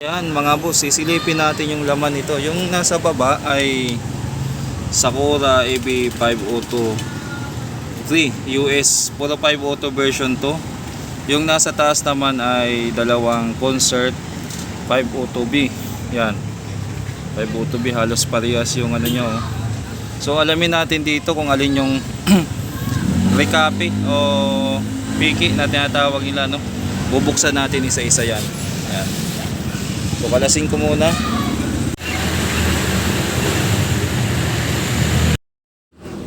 Yan mga boss, sisilipin natin yung laman nito. Yung nasa baba ay Sakura AB502 3 US puro 502 version to. Yung nasa taas naman ay dalawang concert 502B. Yan. 502B halos parehas yung ano nyo. oh. So alamin natin dito kung alin yung recopy o piki na tinatawag nila no. Bubuksan natin isa-isa yan. Yan. So kalasin ko muna.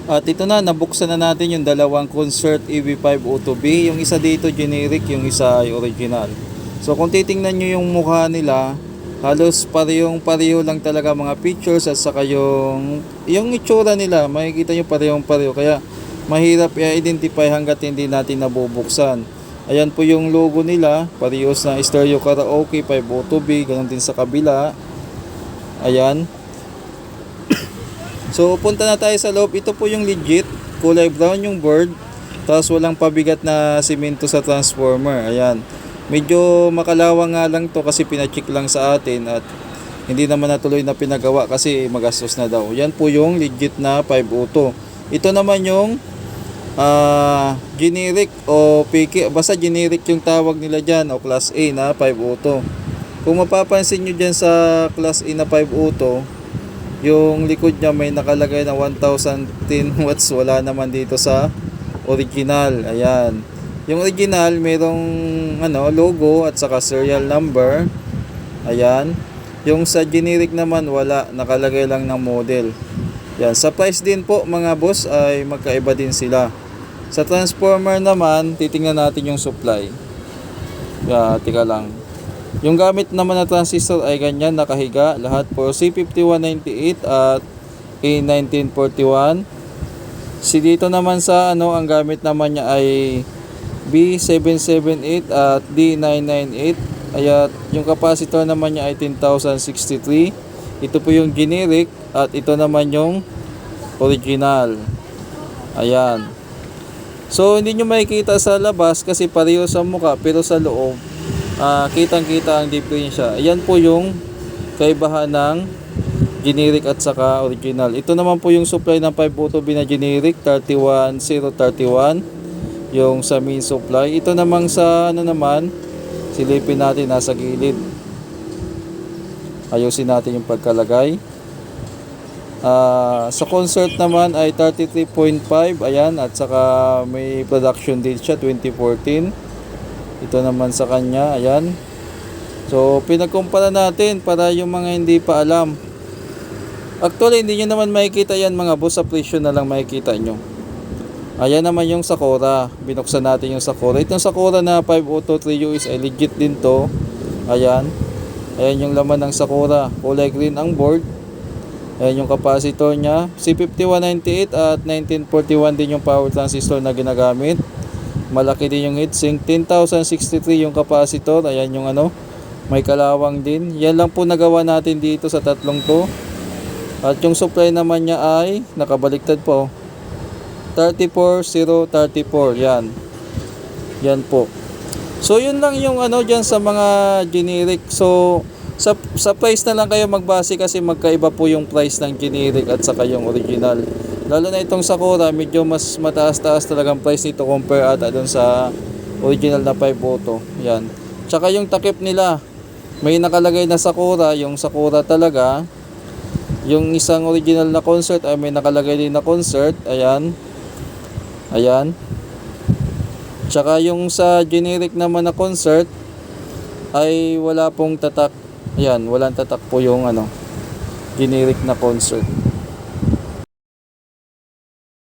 At ito na, nabuksan na natin yung dalawang Concert E EV502B. Yung isa dito generic, yung isa ay original. So kung titingnan nyo yung mukha nila, halos parehong pareho lang talaga mga pictures at saka yung, yung itsura nila, makikita nyo parehong pareho. Kaya mahirap i-identify hanggat hindi natin nabubuksan. Ayan po yung logo nila, parehos na stereo karaoke 502B, ganun din sa kabila. Ayan. So punta na tayo sa loob. Ito po yung legit, kulay brown yung board. Tapos walang pabigat na simento sa transformer. Ayan. Medyo makalawang nga lang to kasi pinacheck lang sa atin at hindi naman natuloy na pinagawa kasi magastos na daw. Yan po yung legit na 502. Ito naman yung ah generic o PK. Basta generic yung tawag nila dyan o class A na 502. Kung mapapansin nyo dyan sa class A na 502, yung likod niya may nakalagay na 1010 watts. Wala naman dito sa original. Ayan. Yung original mayroong ano logo at saka serial number. Ayan. Yung sa generic naman wala. Nakalagay lang ng model. Yan sa price din po mga boss ay magkaiba din sila sa transformer naman titingnan natin yung supply yeah, tika lang yung gamit naman na transistor ay ganyan nakahiga lahat for C5198 at A1941. Si dito naman sa ano ang gamit naman niya ay B778 at D998. Ayat yung capacitor naman niya ay 10,063. Ito po yung generic at ito naman yung original. Ayan. So hindi nyo makikita sa labas kasi pareho sa mukha pero sa loob ah kitang-kita ang diferensya. Ayan po yung kaibahan ng generic at saka original. Ito naman po yung supply ng 502B na generic 31031 yung sa main supply. Ito namang sa ano naman silipin natin nasa gilid. Ayusin natin yung pagkalagay. Ah, sa concert naman ay 33.5 ayan at saka may production date siya 2014 ito naman sa kanya, ayan. So, pinagkumpara natin para yung mga hindi pa alam. Actually, hindi nyo naman makikita yan mga boss. Sa presyo na lang makikita nyo. Ayan naman yung Sakura. Binuksan natin yung Sakura. Itong Sakura na 5023 US ay legit din to. Ayan. Ayan yung laman ng Sakura. Kulay green ang board. Ayan yung capacitor niya. C5198 at 1941 din yung power transistor na ginagamit. Malaki din yung heatsink. 10,063 yung capacitor. Ayan yung ano. May kalawang din. Yan lang po nagawa natin dito sa tatlong to. At yung supply naman niya ay nakabaliktad po. 34034. Yan. Yan po. So yun lang yung ano diyan sa mga generic. So sa sa price na lang kayo magbase kasi magkaiba po yung price ng generic at saka yung original. Lalo na itong Sakura, medyo mas mataas-taas talagang price nito compare ata doon sa original na 5 auto. Yan. Tsaka yung takip nila, may nakalagay na Sakura, yung Sakura talaga. Yung isang original na concert ay may nakalagay din na concert. Ayan. Ayan. Tsaka yung sa generic naman na concert ay wala pong tatak. Ayan, walang tatak po yung ano generic na concert.